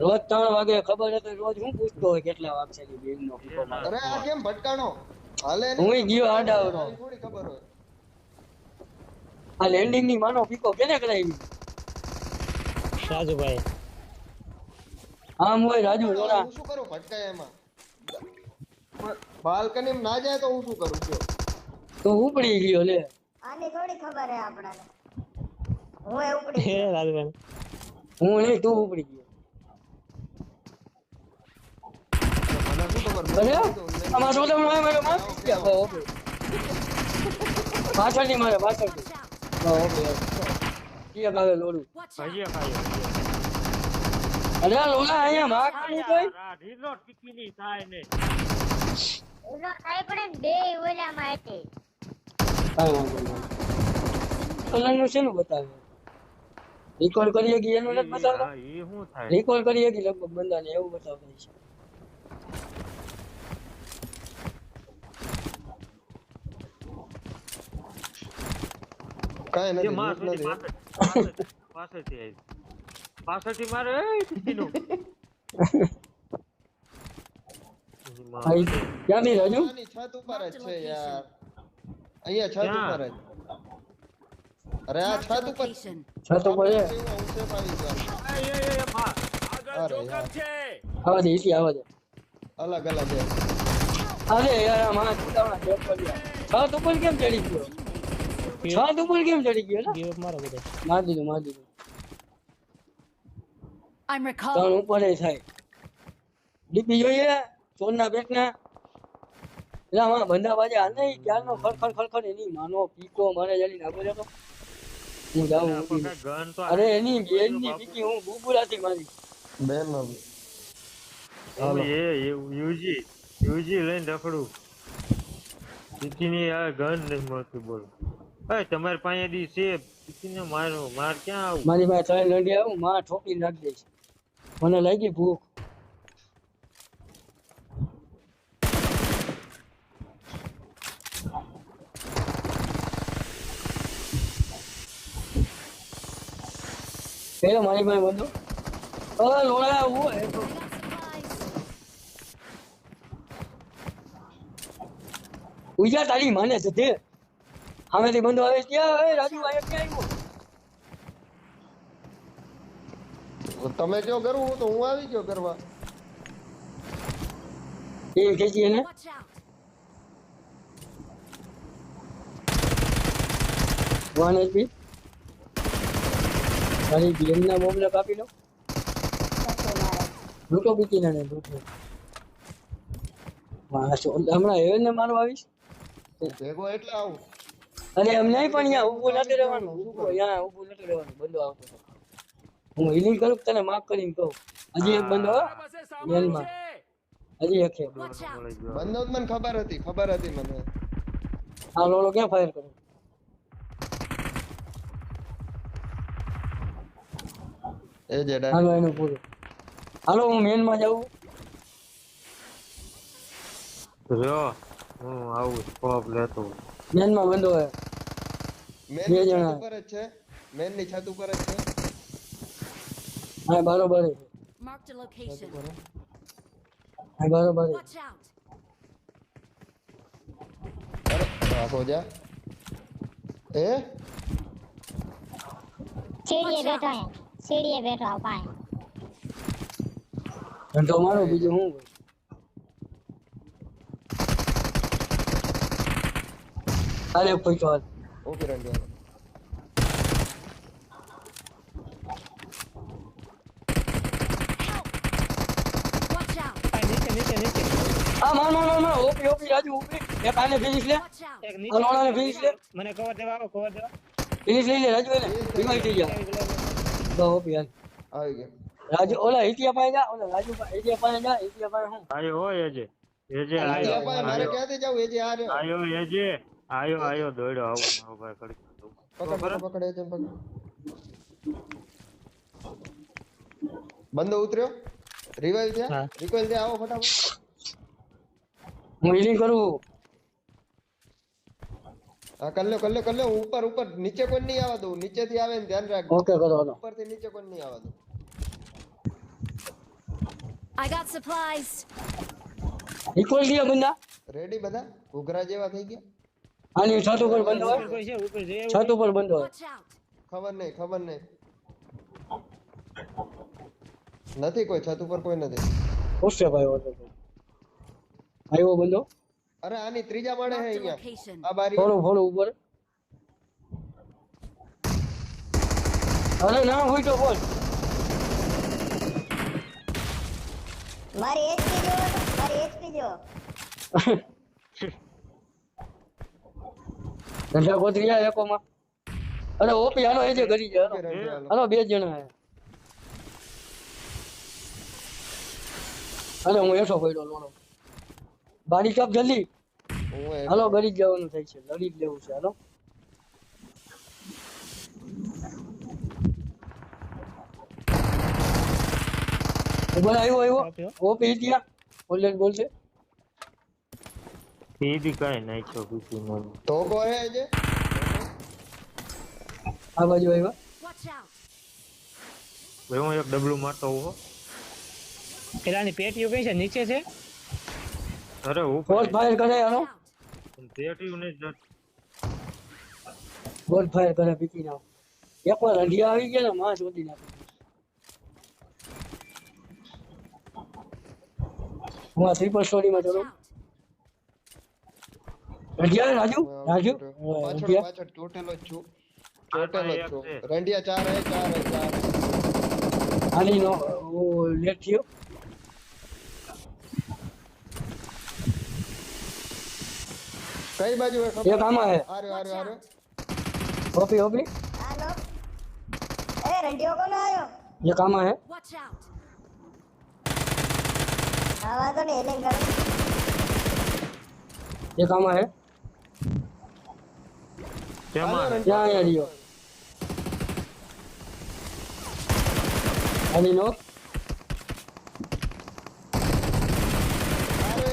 રોજ ત્રણ વાગે ખબર હતી રોજ હું પૂછતો હોય કેટલા વાગશે છે બેન નો અરે આ કેમ ભટકાણો? હાલે હું ગયો આડાવડો. તારી થોડી ખબર હોય? આ લેન્ડિંગની માનો પીકો કેને કરાવી? રાજુભાઈ. આમ હોય રાજુ જોડા શું કરું ભટકાય એમાં? બાલ્કની ના જાય તો હું શું કરું? કયો. તો ઉપડી ગયો લે. આની થોડી ખબર હે આપણાને. હું એ ઉપડી હે રાજુભાઈ. હું નહીં તું ઉપડી ગયો. અરે જોડે મારે મારે માર ગયા બહુ ઓકે પાછળની મારે પાછળથી. બહુ ઓકે કીએ કાલે લોડું. ભાઈએ ખાયો અરે આ લોલા અહીંયા માગણી કોઈ? રીલો ટીકી ની થાય ને. એનો થાય પણ બે હતી કાંઈ વાંધો નહીં. શેનું બતાવે? રિકોર્ડ કરીએ કે એનું નથી બતાવતા? હા, એ શું થાય? રિકોર્ડ કરીએ કે લગભગ બંધાને એવું બતાવતા છે? કાંઈ નથી માર નથી. પાછળ- પાછળ- પાછળથી આવી પાછળથી મારે એ. ભાઈ ક્યાંથી રાજુ? છત ઉપર જ છે યાર. અહીંયા છત ઉપર જ. અરે આ છત ઉપર છત ઉપર છે. એ, એ, એ, આગળ અરે છે. આવા દે ઇસી આવા દે. અલગ અલગ છે. અરે યારમાં છત ઉપર કેમ ચડી ગયો? છત ઉપર કેમ ચડી ગયો? ગીવ મારો બધે. માર દીધું માર દીધું. I'm ત્રણ recalling. ઉપર થાય. ડીપી જોઈએ સોના બેક ના એલા માં બંદા બાજે હાલ નહીં ક્યારનો ખડખડ ખડખડ એની માનો પીકો મારે જલી નાખો જતો હું જાઉં અરે એની બેનની પીકી હું બુબુરાથી મારી. બેન હું એ યુજી યુજી લઈને રખડું. ટીકીની આ ગન નહીં મળતી બોલો. એ તમારે પાસે દી છે ટીકીને મારો, માર ક્યાં આવું? મારી પાસે ત્રણ લંડી આવું માં ઠોકી નાખી દઈશ. મને લાગી ભૂખ. પેલો મારી પાસે બધું. અ લોડા હું એ તો. ઉજા તારી માને છે તે. સામેથી બંધો આવે ક્યાં રાજુ આયા ક્યાં આવ્યો? તમે જો કરવું તો હું આવી ગયો કરવા. એ કેજી એને. વન એચપી મારી ગેમના બોમ્બને કાપી લો. લૂંટો પીકી ને લૂટો. વાહ છો હમણાં હેવન ને મારવા આવીશ. ભેગો એટલે આવું. અને એમ નહીં પણ અહીંયા ઊભું નથી રહેવાનું ઊભું અહીંયા ઊભું નથી રહેવાનું બંધો આવતો હું હિલિંગ કરું તને માફ કરીને કહું? હજી એક બંધો જેલમાં. હજી એક બંધો મને ખબર હતી ખબર હતી મને. આ લોલો ક્યાં ફાયર કર્યો એ જેડા હાલો એનું પૂરું. હાલો હું મેનમાં જાઉં. જો હું આવું સ્કોપ લેતો. મેનમાં બંધો હે મેન બે ની છત જણા. ઉપર જ છે. મેનની છત ઉપર જ છે. હા બરોબર છે. માર્ક ધ લોકેશન હા બરોબર છે. અરે રાખો જા. એ? સીડીએ બેઠો હે સીડીએ બેઠો આ પાસે ધંધો મારો બીજું શું આ માર માર માર માર ઓપી ઓપી રાજુ ઓપી એક આને ફિનિશ લે Watch out. એક આ નીચે લોણાને ફિનિશ લે મને કવર દેવા આવો કવર દેવા ફિનિશ લઈ લે રાજુ એને રિવાઇવ થઈ જા તો ઓપી હાલ આવી ગયો રાજુ ઓલા હિતિયા પાસે જા ઓલા રાજુ પાસે હિતિયા પાસે જા હિતિયા પાસે હું આયો હોય એજે એજે આયો મારે ક્યાંથી જવું એ જે આ રહ્યો આયો એજે આયો આયો દોડ્યો આવો મારો ભાઈ કડી પકડ પકડ પકડ એ જેમ પકડ બંદો ઉતર્યો રિવાઈવ થયા હા. રિકોઇલ દે આવો ફટાફટ હું હિલિંગ કરું હા કર લ્યો કર લ્યો કર લ્યો હું ઉપર ઉપર નીચે કોઈ નહીં આવવા દઉં નીચેથી આવે ને ધ્યાન રાખજો ઓકે કરો હાલો ઉપરથી નીચે કોઈ નહીં આવવા દઉં I got supplies. ઇક્વલ ગયા બંદા રેડી બધા ઘૂઘરા જેવા થઈ ગયા આની છત ઉપર બંધ છત ઉપર બંધ હોય. ખબર નહીં ખબર નહીં. નથી કોઈ છત ઉપર કોઈ નથી. પૂછશે ભાઈ તો. આવ્યો બંધો? અરે આની ત્રીજા માળે હે અહીંયા. આ બારી. થોડું થોડું ઉપર. અરે ના હોય તો બોલ. મારી એચપી જો મારી એચપી જો ધંધા ગોતરી આ એકોમાં. અરે ઓપી હાલો એ જે ગરી જાય. હાલો. બે જણા હે અરે હું એઠો પડ્યો લોનો બારી કાપ જલ્દી. હાલો ગરી જવાનું થાય છે લડી જ લેવું છે હાલો. બોલ આવ્યો આવ્યો ઓપી ઓપી ત્યાં બોલ બોલશે સીધી કાંઈ નાખ્યો પીસી માં તો હે જે આ બાજુ આવ્યા? ભાઈ હું એક ડબલું મારતો હો. પેલાની પેટીઓ કઈ છે? નીચે છે? અરે હું ફોર ફાયર કરે આનો. પેટ્યું નહીં જતું. ફોર્સ ફાયર કરે પીકી નાખ. એકવાર રંઢિયા આવી ગયા ને માં શોધી નાખે. હું આ ત્રિપલ સ્ટોરીમાં ચલો Watch out. રંઢિયા રાજુ રાજુ પાછળ રંઢિયા પાછળ ચોટેલો જ છું આ ચોટેલો જ એક છું છે. રંડિયા ચાર હે ચાર હે ચાર હે. આની નો લેટ થયો કઈ બાજુ હે એક ખબર આમાં હે આર્યો આર્યો આર્યો ઓપી ઓપી હાલો એ રંડિયો કોનો આવ્યો એક આમાં હે Watch out. હા હે તેમાં ત્યાં અહીંયા રહ્યો આની નો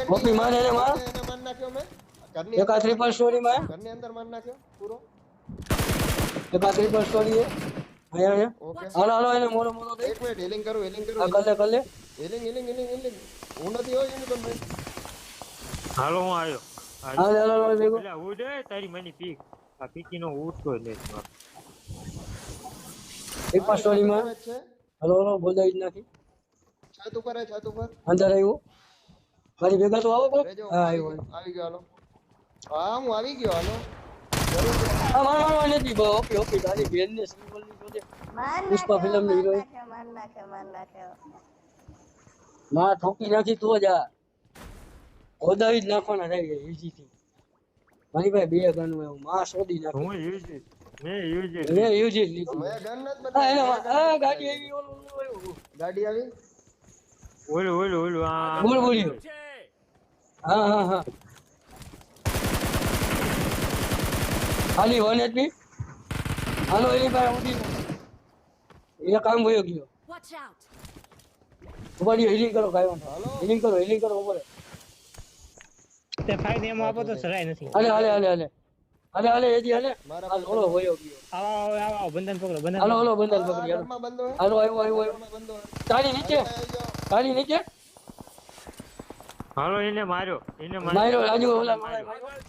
ઓપી મારે એને માર એને માર નાખ્યો મેં ઘરની એક આ ત્રિપલ સ્ટોરીમાં ઘરની અંદર માર નાખ્યો પૂરો હે એક આ ત્રિપલ સ્ટોરી હે અહીંયા ઓકે હાલો હાલો એને મોરો મોરો દે એક મિનિટ હિલિંગ કરું હિલિંગ કરું કલે કલે હિલિંગ હિલિંગ હિલિંગ હિલિંગ હું નથી હોય યુનિકોર્ન ભાઈ હાલો હું આવ્યો હાલો હાલો ભેગો એટલે ઉડ એ તારી મની પીક આ પીકી નો ત્રિપલ સ્ટોરીમાં આવે જ છે. હાલો હાલો બોલાવી નાખી. છત ઉપર હે છત ઉપર અંદર આવ્યો. મારી ભેગા તો આવો કોક? હા આવ્યો આવી ગયો હાલો. હા હું આવી ગયો હાલો. હા માર માર નથી બો ઓકે ઓકે તારી બેન ને સિમ્બોલની જોડે માર પુષ્પા ફિલ્મની. નાખ્યો, માર નાખ્યો માર નાખ્યો માં ઠોકી નાખી તો જ આ. ઓદાવી જ નાખવાના થાય ઈઝી થી મારી ભાઈ બે ગન હોય. હું માં શોધી નાખી. હું યુજી મેં યુજી મેં યુજી લીધું. મેં ગન નથી હા એના હા ગાડી આવી ઓલું ઓલું ગાડી આવી? ઓલું ઓલું ઓલું આ બોલ બોલ્યો હા હા હા ખાલી વન એચપી? હાલો એની પાસે ઉડી એ કામ ભયો ગયો. વોચ આઉટ ઉપર હીલિંગ કરો કાંઈ વાંધો હાલો. હીલિંગ કરો હીલિંગ કરો ઉપર તે ફાઈન એમ આપો તો સરાય નથી. હાલે હાલે હાલે હાલે. હાલે હાલે એજી હાલે. હાલ ઓલો ભયો ગયો. આવો આવો બંધન પકડો બંધન હાલો હાલો બંધન પકડી હાલો. હાલો આવ્યો આવ્યો તારી નીચે. તાળી નીચે. હાલો એને માર્યો. એને માર્યો. રાજુ ઓલા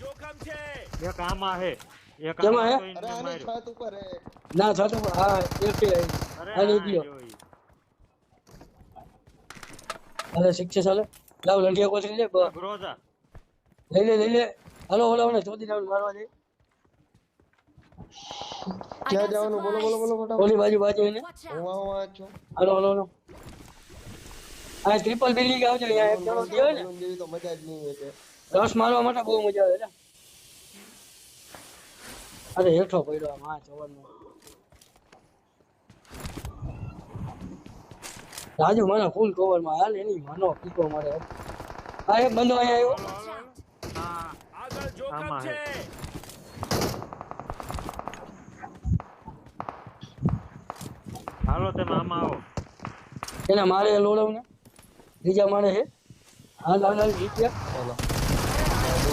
જોખમ છે એક કેમાં હે? આમાં તો અરે છત ઉપર હે. ના છત ઉપર. હા એક હાલી ગયો અરે શિક્ષે ચાલે. લાવ લંડિયા કોચરી લે બ- ગ્રોઝા લઈ લે લઈ લે હલો હલો હલો ચોથી જવાનું મારવા દે ક્યાં જવાનું બોલો બોલો બોલો supplies. ઓલી બાજુ બાજુ એને હું. આવું આ છું હલો હલો હાલો આ ટ્રિપલ બિલ્ડિંગ આવજો અહીંયા એક જણો ગયો ને તો મજા જ નહીં એટલે રસ મારવા માટે બહુ મજા આવે એટલે અરે હેઠો પડ્યો આમ હા ચવરનો રાજુ મારા ફૂલ કવરમાં હાલ એની માનો પીકો મારે આ એક બંદો અહીંયા આવ્યો Watch out. આ હાલો તમે આમાં આવો. એના મારે લોડવ ને? બીજા મારે હે? હાલ હાલ હાલ જીત્યા ચાલો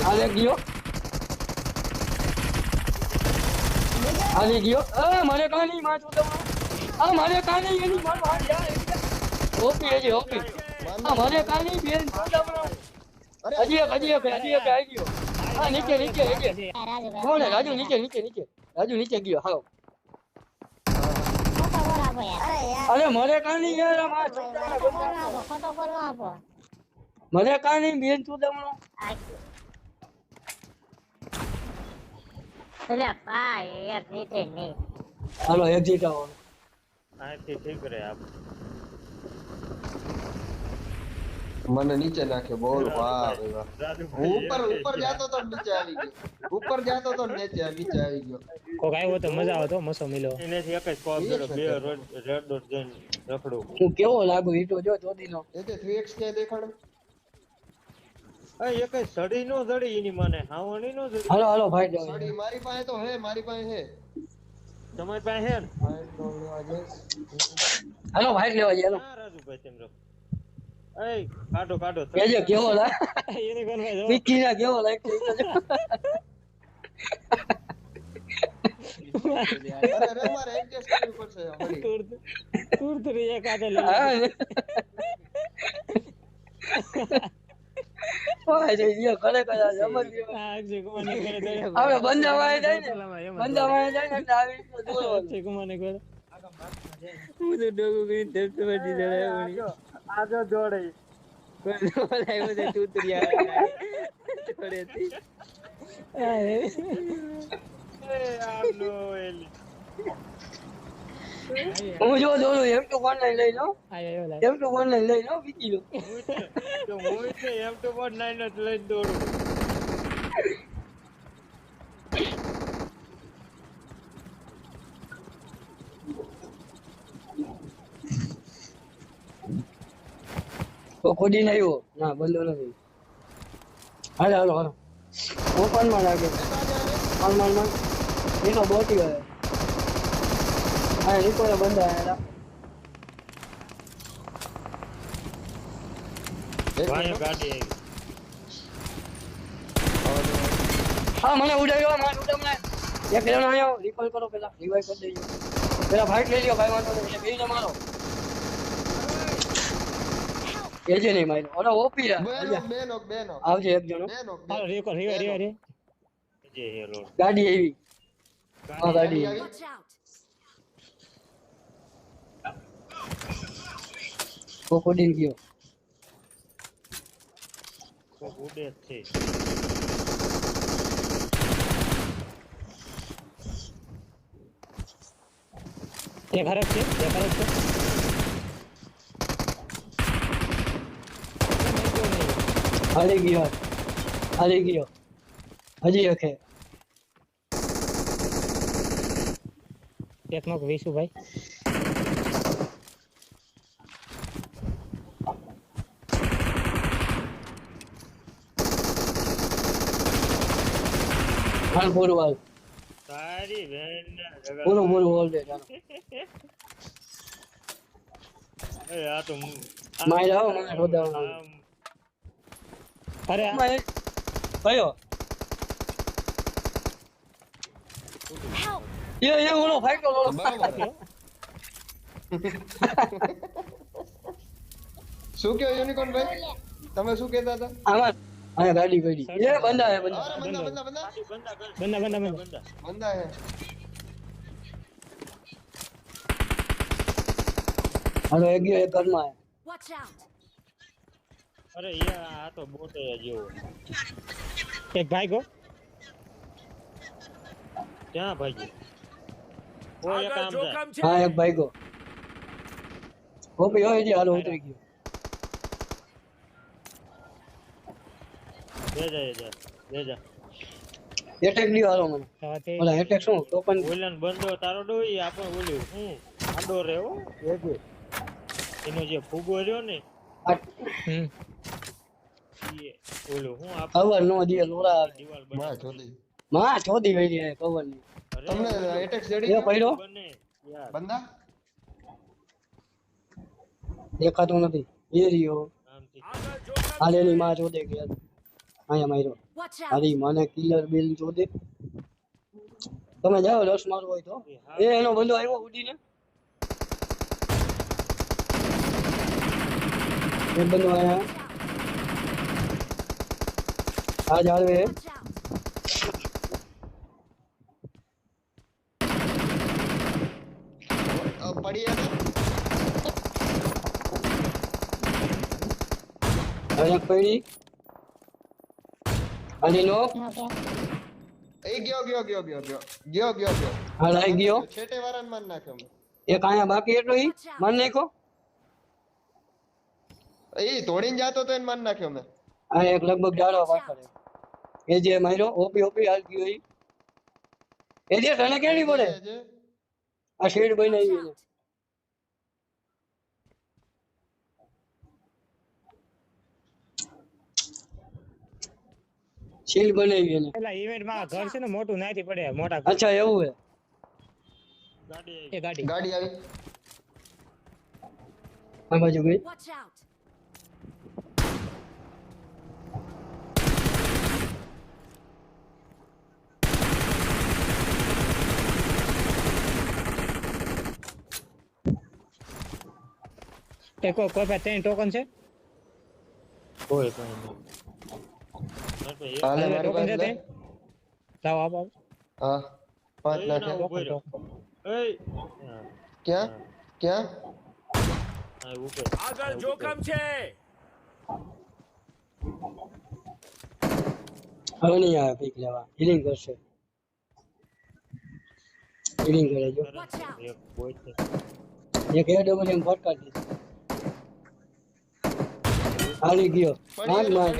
હાલ. ગયો. હાલી ગયો. અ મારે કાં નહીં માં આ મારે કાં નહીં એની મારો યાર ઓપી આ મારે કાં નહીં બેન. અરે હજી એક હજી એક હજી એક આવી ગયો. હા નીચે નીચે નીચે. કોણ રાજુ નીચે નીચે નીચે. રાજુ નીચે ગયો. હાલો. અરે મને કાંઈ નહીં યાર બોલ બંધ આપો મને બેન એક નીચે નહીં હાલો એક્ઝિટ આવો. અહીંથી ઠીક રહે આપ. મને નીચે નાખ્યો બોલ વાહ ઉપર ઉપર જાતો તો નીચે આવી ગયો. ઉપર જાતો તો નીચે નીચે આવી ગયો. કોક આવ્યો તો મજા આવતો મસો મિલો. એનાથી એક જ જોડે બે રેડ રેડ ડોટ જઈને રખડો. તું કેવો લાગુ ઈ જો જોદી ચોદીનો એ તે 3x કે દેખાડો? એક સડી નો જડી એની મને હાવણી નો જડી હાલો હાલો ભાઈ સડી સાડી મારી પાસે તો હે મારી પાસે હે. તમારી પાસે હે ને. હાલો ભાઈ લેવા જઈએ હાલો. ના રાજુભાઈ તેમ રખ એ કાઢો કાઢો કેજો કેવો લાગ એની કોણ ભાઈ જો વિકી ના કેવો લાગતો ઈ તો જો. અરે રે મારે એડજસ્ટ કરવું પડશે હળી. તુર તુર તુર એક હાથે લઈ હા ને. ઓય જે જે ખરેખર આ સમજ ગયો. આ અક્ષય કુમાર ને કરે તો આપણે બંધા વાળે જાય ને પેલામાં એમ જ બંધા વાળે જાય ને એટલે આવી રીતે દોડવાનું. અક્ષય કુમાર ને કરે હું તો ડોગું કરીને ધરતી પર દીધો આજો જોડે કોઈ નો તૂતરિયા જોડેથી. આ હે. જો દોડું એમ તો કોણ લઈ લો. એમ તો કોણ લઈ લો બીજી લો હું છે છે એમ તો કોણ નાઈન જ લઈને દોડું ખોડીને આવ્યો ના બંધો નથી. હાલો હાલો હાલો. ઓપનમાં લાગે માલ માલ માલ એનો બોટી ગયો. હા નીકોલે બંધ ગાડી હા મને ઉડાવ્યો મને ઉડાવ મને એક જણ આવ્યો. રિકોલ કરો પેલા રિવાઈવ કરી દેજો. પેલા ફાઇટ લઈ લ્યો. ભાઈ વાંધો નહીં. બે મારો. એજે નહીં માર્યો ઓલો ઓપી બે રહ્યા નોક બે નોક બે નોક આવજે એક જણો બે નોક બે હાલો રેકો રીવા રીવા રે જે હેલો ગાડી આવી હા ગાડી આવી. Watch out! કોકોડીન ગયો તો ઉડે જ છે તે ખરાબ છે તે ખરાબ છે હારી ગયો. હારી ગયો. હજી ઓકે હે એક ભાઈ. હાલ પૂરું હાલ તારી બેન પૂરું પૂરું હોલ દે ચાલો. એ આ તો મારી આવો મને રોદાવાનો આમ અરે કયો! એ એ ઓલો ફાઈટો ઓલો શું કયો યુનિકોર્ન ભાઈ? તમે શું કહેતા હતા? આમાં અહીંયા ગાડી પડી. એ બંધા હે બંધા. બંદા બંદા બંદા બંદા બંદા બંદા બંદા બંદા બંદા હે. હાલો એક ગયો એક ઘરમાં હે. Watch out! અરે યાર આ તો બોટે જેવો એક ભાઈ ગો. ક્યાં ભાઈ કોઈ એક આમ છે. હા એક ભાઈ ગો. ઓ ભાઈ ઓય છે હાલો ઉતરી ગયો. જા જાય જા બે જા એટેક લ્યો હાલો મને. ઓલા એટેક શું? ટોપન ઓલન બંધો તારો ડોઈ આપણે ઓલ્યું. હું? આડો રે હો. એગે એનો જે ફૂગો રહ્યો ને હમ ઓલું હું આપ કવર નો દે લોડા આવે. દિવાલમાં ચોદી માં ચોદી વઈ છે કવરની તમને એટેક એ પડ્યો બંદા? દેખાતો નથી. એ રહ્યો. હાલે ની માં ચોદે ગયા અહીંયા માર્યો. Out! મને કિલર બિલ ચોદે તમે જાઓ રસ મારવો હોય તો. એ એનો બંધો આવ્યો ઉડીને. પડી હશે હવે એક અને નો એ ગયો ગયો ગયો ગયો ગયો ગયો ગયો ગયો હા ગયો છેટે વાળાને માર નાખ્યો. એક આયા બાકી એટલો ઈ માર નાખો એ તોડીને જાતો તો એને માર નાખ્યો મેં. આ એક લગભગ ડાળો પાછળ એ જે માર્યો ઓપી ઓપી હાલ ગયો ઈ. એ જે તને કેણી પડે. આ શેડ બનાવી એને. શીલ બનાવી એને. પેલા ઇવેન્ટમાં ઘર છે ને મોટું નાથી પડે મોટા. અચ્છા એવું હે. ગાડી એ ગાડી ગાડી આવી. આ બાજુ ગઈ કે કોઈ પાસે ત્રણ ટોકન છે? કોઈ કોઈ હાલે મારી પાસે લે લાવ આપ આપ હા પાંચ લાખ. એ ક્યાં? ક્યાં? આગળ જોખમ છે. હવે નહીં આવે પીક લેવા. હિલિંગ કરશે. હિલિંગ કરે જો એક એ એમ ફટકાર દીધું હાલી ગયો. માંગ માંગ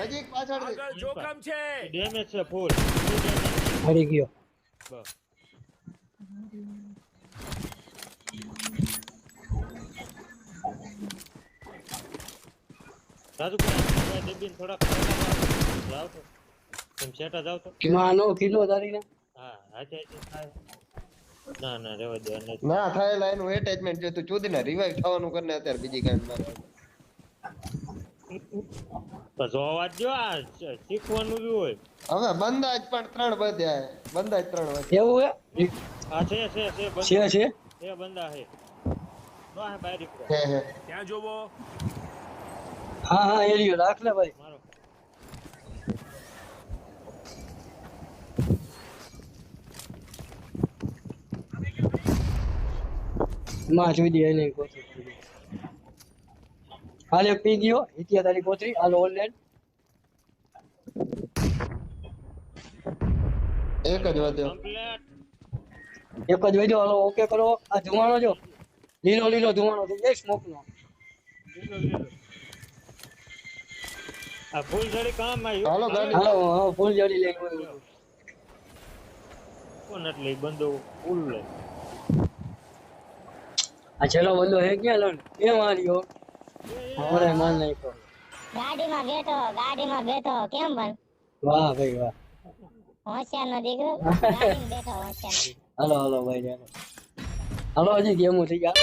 નજીક પાછળ જોખમ છે. ડેમેજ છે ફૂલ હાલી ગયો. રાજુ દેબીન થોડા જાવ તો તમે શેટા જાવ તો માનો કિલો તારી હા હા ના ના રેવા દે અને ના થયેલા એનું એટેચમેન્ટ છે તું ચોદીને રિવાઇવ થવાનું કરને અત્યારે બીજી કાંઈ મારે તો જોવા જ જો આ શીખવાનું બી હોય. હવે બંદા જ પણ ત્રણ વધ્યા બંદાજ બંદા જ ત્રણ વધ્યા એવું હે? હા છે છે છે છે છે? છે બંદા છે. નો હે બારી ઉપર. હે હે. ત્યાં જોવો? હા હા એરિયો રાખ લે ભાઈ મારો માં જોઈ દે એને કોથળી હાલે પી ગયો હિતિયા તારી કોથળી હાલો ઓનલાઈન એક જ વધ્યો. એક જ વૈજો હાલો ઓકે કરો. આ ધુમાડો જો. લીલો લીલો ધુમાડો છે એ સ્મોક નો લીલો લીલો આ ફૂલ જડી કામ આવ્યું હાલો ગાડી. હાલો ફૂલ જડી લઈ ગયો કોણ એટલે બંદો ફૂલ લે આ છેલ્લો બંદો હે ક્યાં લણ એ માર્યો. હવે માર નાખ્યો. ગાડીમાં બેઠો ગાડીમાં બેઠો. કેમ બન વાહ ભાઈ વાહ. હોશિયાર નો દીકરો. ગાડીમાં બેઠો હોશિયાર. હાલો હાલો ભાઈ હાલો હાલો હજી ગેમો થઈ ગયા.